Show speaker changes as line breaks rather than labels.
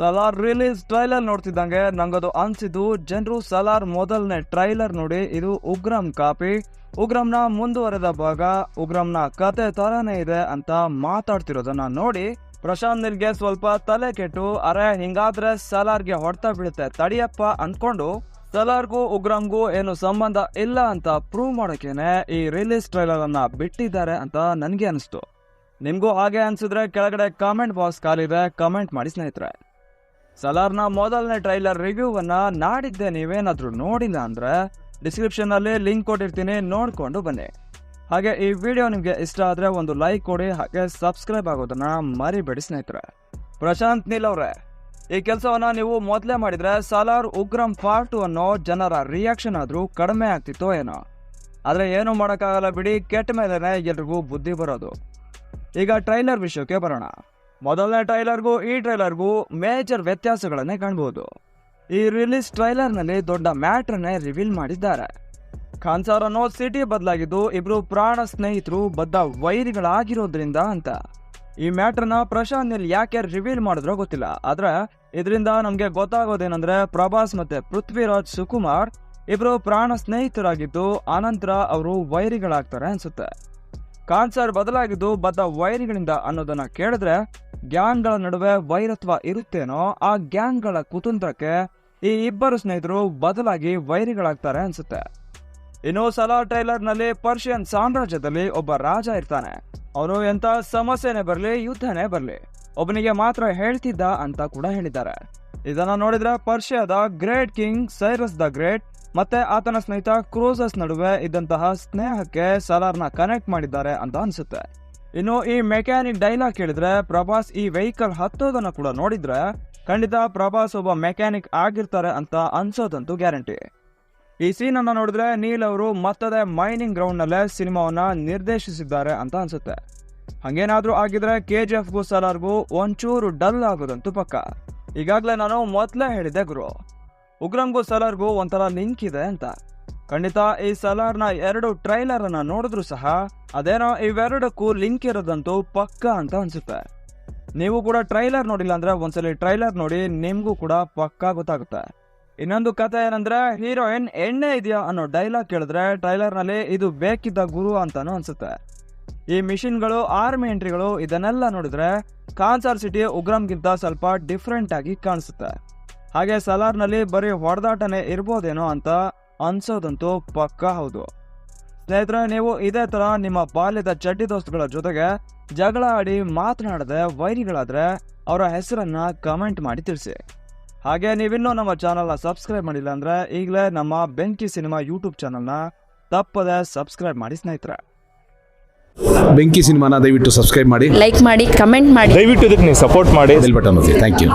Salaar release trailer ನೋಡ್ತಿದ್ದಂಗೆ ನಂಗದು ಅನ್ಸಿದ್ದು ಜನರು ಸಲಾರ್ ಮೊದಲನೇ ಟ್ರೈಲರ್ ನೋಡಿ ಇದು ಉಗ್ರಂ ಕಾಪಿ. ಉಗ್ರಂನ ಮುಂದುವರೆದ ಭಾಗ, ಉಗ್ರಂನ ಕತೆ ತರನೇ ಇದೆ ಅಂತ ಮಾತಾಡ್ತಿರೋದನ್ನ ನೋಡಿ ಪ್ರಶಾಂತ್ ನಿಲ್ಗೆ ಸ್ವಲ್ಪ ತಲೆ ಕೆಟ್ಟು, ಅರೆ, ಹಿಂಗಾದ್ರೆ ಸಲಾರ್ಗೆ ಹೊಡೆತ ಬೀಳುತ್ತೆ, ತಡಿಯಪ್ಪ ಅಂದ್ಕೊಂಡು ಸಲಾರ್ಗೂ ಉಗ್ರಂಗೂ ಏನು ಸಂಬಂಧ ಇಲ್ಲ ಅಂತ ಪ್ರೂವ್ ಮಾಡೋಕೇನೆ ಈ ರಿಲೀಸ್ ಟ್ರೈಲರ್ ಅನ್ನ ಬಿಟ್ಟಿದ್ದಾರೆ ಅಂತ ನನಗೆ ಅನಿಸ್ತು. ನಿಮಗೂ ಹಾಗೆ ಅನ್ಸಿದ್ರೆ ಕೆಳಗಡೆ ಕಾಮೆಂಟ್ ಬಾಕ್ಸ್ ಖಾಲಿದೆ ಕಮೆಂಟ್ ಮಾಡಿ ಸ್ನೇಹಿತರೆ. ಸಲಾರ್ನ ಮೊದಲನೇ ಟ್ರೈಲರ್ ರಿವ್ಯೂವನ್ನ ನಾಡಿದ್ದೆ ನೀವೇನಾದರೂ ನೋಡಿಲ್ಲ ಅಂದ್ರೆ ಡಿಸ್ಕ್ರಿಪ್ಷನ್ ಅಲ್ಲಿ ಲಿಂಕ್ ಕೊಟ್ಟಿರ್ತೀನಿ, ನೋಡ್ಕೊಂಡು ಬನ್ನಿ. ಹಾಗೆ ಈ ವಿಡಿಯೋ ನಿಮಗೆ ಇಷ್ಟ ಆದ್ರೆ ಒಂದು ಲೈಕ್ ಕೊಡಿ, ಹಾಗೆ ಸಬ್ಸ್ಕ್ರೈಬ್ ಆಗೋದನ್ನ ಮರಿಬೇಡಿ ಸ್ನೇಹಿತರೆ. ಪ್ರಶಾಂತ್ ನೀಲ್ ಅವರೇ, ಈ ಕೆಲಸವನ್ನ ನೀವು ಮೊದಲೇ ಮಾಡಿದ್ರೆ ಸಲಾರ್ ಉಗ್ರಂ ಪಾರ್ಟ್ ಟು ಅನ್ನೋ ಜನರ ರಿಯಾಕ್ಷನ್ ಆದ್ರೂ ಕಡಿಮೆ ಆಗ್ತಿತ್ತೋ ಏನೋ. ಆದರೆ ಏನು ಮಾಡೋಕ್ಕಾಗಲ್ಲ ಬಿಡಿ, ಕೆಟ್ಟ ಮೇಲೇ ಎಲ್ರಿಗೂ ಬುದ್ಧಿ ಬರೋದು. ಈಗ ಟ್ರೈಲರ್ ವಿಷಯಕ್ಕೆ ಬರೋಣ. ಮೊದಲನೇ ಟ್ರೈಲರ್ಗೂ ಈ ಟ್ರೈಲರ್ಗೂ ಮೇಜರ್ ವ್ಯತ್ಯಾಸಗಳನ್ನೇ ಕಾಣಬಹುದು ಈ ರಿಲೀಸ್ ಟ್ರೈಲರ್ನಲ್ಲಿ ದೊಡ್ಡ ಮ್ಯಾಟ್ರನ್ನೇ ರಿವೀಲ್ ಮಾಡಿದ್ದಾರೆ. ಖಾನ್ಸಾರ್ ಅನ್ನೋ ಸಿಟಿ ಬದಲಾಗಿದ್ದು ಇಬ್ರು ಪ್ರಾಣ ಸ್ನೇಹಿತರು ಬದ್ಧ ವೈರಿಗಳಾಗಿರೋದ್ರಿಂದ ಅಂತ. ಈ ಮ್ಯಾಟ್ರನ್ನ ಪ್ರಶಾಂತ್ ನಿಲ್ ಯಾಕೆ ರಿವೀಲ್ ಮಾಡಿದ್ರೋ ಗೊತ್ತಿಲ್ಲ. ಆದ್ರೆ ಇದರಿಂದ ನಮ್ಗೆ ಗೊತ್ತಾಗೋದೇನಂದ್ರೆ ಪ್ರಭಾಸ್ ಮತ್ತೆ ಪೃಥ್ವಿರಾಜ್ ಸುಕುಮಾರ್ ಇಬ್ರು ಪ್ರಾಣ ಸ್ನೇಹಿತರಾಗಿದ್ದು ಆನಂತರ ಅವರು ವೈರಿಗಳಾಗ್ತಾರೆ ಅನ್ಸುತ್ತೆ. ಕಾನ್ಸರ್ ಬದಲಾಗಿದ್ದು ಬದ್ಧ ವೈರಿಗಳಿಂದ ಅನ್ನೋದನ್ನ ಕೇಳಿದ್ರೆ ಗ್ಯಾಂಗ್ಗಳ ನಡುವೆ ವೈರತ್ವ ಇರುತ್ತೇನೋ ಆ ಗ್ಯಾಂಗ್ಗಳ ಕುತಂತ್ರಕ್ಕೆ ಈ ಇಬ್ಬರು ಸ್ನೇಹಿತರು ಬದಲಾಗಿ ವೈರಿಗಳಾಗ್ತಾರೆ ಅನ್ಸುತ್ತೆ. ಇನ್ನು ಸಲಾರ್ ಟೈಲರ್ನಲ್ಲಿ ಪರ್ಷಿಯನ್ ಸಾಮ್ರಾಜ್ಯದಲ್ಲಿ ಒಬ್ಬ ರಾಜ ಇರ್ತಾನೆ. ಅವನು ಎಂತ ಸಮಸ್ಯೆನೇ ಬರಲಿ, ಯುದ್ಧನೇ ಬರಲಿ, ಒಬ್ಬನಿಗೆ ಮಾತ್ರ ಹೇಳ್ತಿದ್ದ ಅಂತ ಕೂಡ ಹೇಳಿದ್ದಾರೆ. ಇದನ್ನ ನೋಡಿದ್ರೆ ಪರ್ಷಿಯಾದ great king Cyrus the great ಮತ್ತೆ ಆತನ ಸ್ನೇಹಿತ ಕ್ರೂಸಸ್ ನಡುವೆ ಇದ್ದಂತಹ ಸ್ನೇಹಕ್ಕೆ ಸಲಾರ್ನ ಕನೆಕ್ಟ್ ಮಾಡಿದ್ದಾರೆ ಅಂತ ಅನ್ಸುತ್ತೆ. ಇನ್ನು ಈ ಮೆಕ್ಯಾನಿಕ್ ಡೈಲಾಗ್ ಕೇಳಿದ್ರೆ ಪ್ರಭಾಸ್ ಈ ವೆಹಿಕಲ್ ಹತ್ತೋದನ್ನ ಕೂಡ ನೋಡಿದ್ರೆ ಖಂಡಿತ ಪ್ರಭಾಸ್ ಒಬ್ಬ ಮೆಕ್ಯಾನಿಕ್ ಆಗಿರ್ತಾರೆ ಅಂತ ಅನ್ಸೋದಂತೂ ಗ್ಯಾರಂಟಿ. ಈ ಸೀನ್ ಅನ್ನ ನೋಡಿದ್ರೆ ನೀಲ್ ಅವರು ಮತ್ತದೇ ಮೈನಿಂಗ್ ಗ್ರೌಂಡ್ ನಲ್ಲೇ ಸಿನಿಮಾವನ್ನ ನಿರ್ದೇಶಿಸಿದ್ದಾರೆ ಅಂತ ಅನ್ಸುತ್ತೆ. ಹಂಗೇನಾದ್ರೂ ಆಗಿದ್ರೆ ಕೆ ಜಿ ಎಫ್ಗೂ ಸಲಾರ್ಗೂ ಒಂಚೂರು ಡಲ್ ಆಗೋದಂತೂ ಪಕ್ಕ. ಈಗಾಗಲೇ ನಾನು ಮೊದಲೇ ಹೇಳಿದೆ ಗುರು. ಉಗ್ರಂಗೂ ಸಲಾರ್ಗೂ ಒಂಥರ ಲಿಂಕ್ ಇದೆ ಅಂತ. ಖಂಡಿತ, ಈ ಸಲಾರ್ನ ಎರಡು ಟ್ರೈಲರ್ ಅನ್ನ ನೋಡಿದ್ರು ಸಹ ಅದೇನೋ ಇವೆರಡಕ್ಕೂ ಲಿಂಕ್ ಇರೋದಂತೂ ಪಕ್ಕ ಅಂತ ಅನ್ಸುತ್ತೆ. ನೀವು ಕೂಡ ಟ್ರೈಲರ್ ನೋಡಿಲ್ಲ ಅಂದ್ರೆ ಒಂದ್ಸಲಿ ಟ್ರೈಲರ್ ನೋಡಿ, ನಿಮ್ಗೂ ಕೂಡ ಪಕ್ಕಾ ಗೊತ್ತಾಗುತ್ತೆ. ಇನ್ನೊಂದು ಕತೆ ಏನಂದ್ರೆ, ಹೀರೋಯಿನ್ ಎಣ್ಣೆ ಇದೆಯಾ ಅನ್ನೋ ಡೈಲಾಗ್ ಕೇಳಿದ್ರೆ ಟ್ರೈಲರ್ನಲ್ಲಿ ಇದು ಬೇಕಿದ್ದ ಗುರು ಅಂತಾನು ಅನ್ಸುತ್ತೆ. ಈ ಮಿಷಿನ್ಗಳು, ಆರ್ಮಿ ಎಂಟ್ರಿಗಳು ಇದನ್ನೆಲ್ಲ ನೋಡಿದ್ರೆ ಕಾನ್ಸಾರ್ ಸಿಟಿ ಉಗ್ರಂಗಿಂತ ಸ್ವಲ್ಪ ಡಿಫ್ರೆಂಟ್ ಆಗಿ ಕಾಣಿಸುತ್ತೆ. ಹಾಗೆ ಸಲಾರ್ನಲ್ಲಿ ಬರೀ ಹೊಡೆದಾಟನೇ ಇರ್ಬೋದೇನೋ ಅಂತ ಅನ್ಸೋದಂತೂ ಪಕ್ಕಾ ಹೌದು. ಸ್ನೇಹಿತರೆ ನೀವು ಇದೇ ತರ ನಿಮ್ಮ ಬಾಲ್ಯದ ಚಡ್ಡಿ ದೋಸ್ತುಗಳ ಜೊತೆಗೆ ಜಗಳ ಆಡಿ ಮಾತನಾಡದೆ ವೈರಿಗಳಾದ್ರೆ ಅವರ ಹೆಸರನ್ನ ಕಮೆಂಟ್ ಮಾಡಿ ತಿಳಿಸಿ. ಹಾಗೆ ನೀವಿನ್ನೂ ನಮ್ಮ ಚಾನಲ್ನ ಸಬ್ಸ್ಕ್ರೈಬ್ ಮಾಡಿಲ್ಲ ಅಂದ್ರೆ ಈಗಲೇ ನಮ್ಮ ಬೆಂಕಿ ಸಿನಿಮಾ ಯೂಟ್ಯೂಬ್ ಚಾನಲ್ನ ತಪ್ಪದೆ ಸಬ್ಸ್ಕ್ರೈಬ್ ಮಾಡಿ ಸ್ನೇಹಿತರೆ.
ಬೆಂಕಿ ಸಿನಿಮಾನ ದಯವಿಟ್ಟು ಸಬ್ಸ್ಕ್ರೈಬ್ ಮಾಡಿ.
ಲೈಕ್ ಮಾಡಿ ಕಮೆಂಟ್ ಮಾಡಿ.
ದಯವಿಟ್ಟು ಇದಕ್ಕೆ ನೀವು ಸಪೋರ್ಟ್ ಮಾಡಿ.
ಬೆಲ್ ಬಟನ್ ಒತ್ತಿ. Thank you.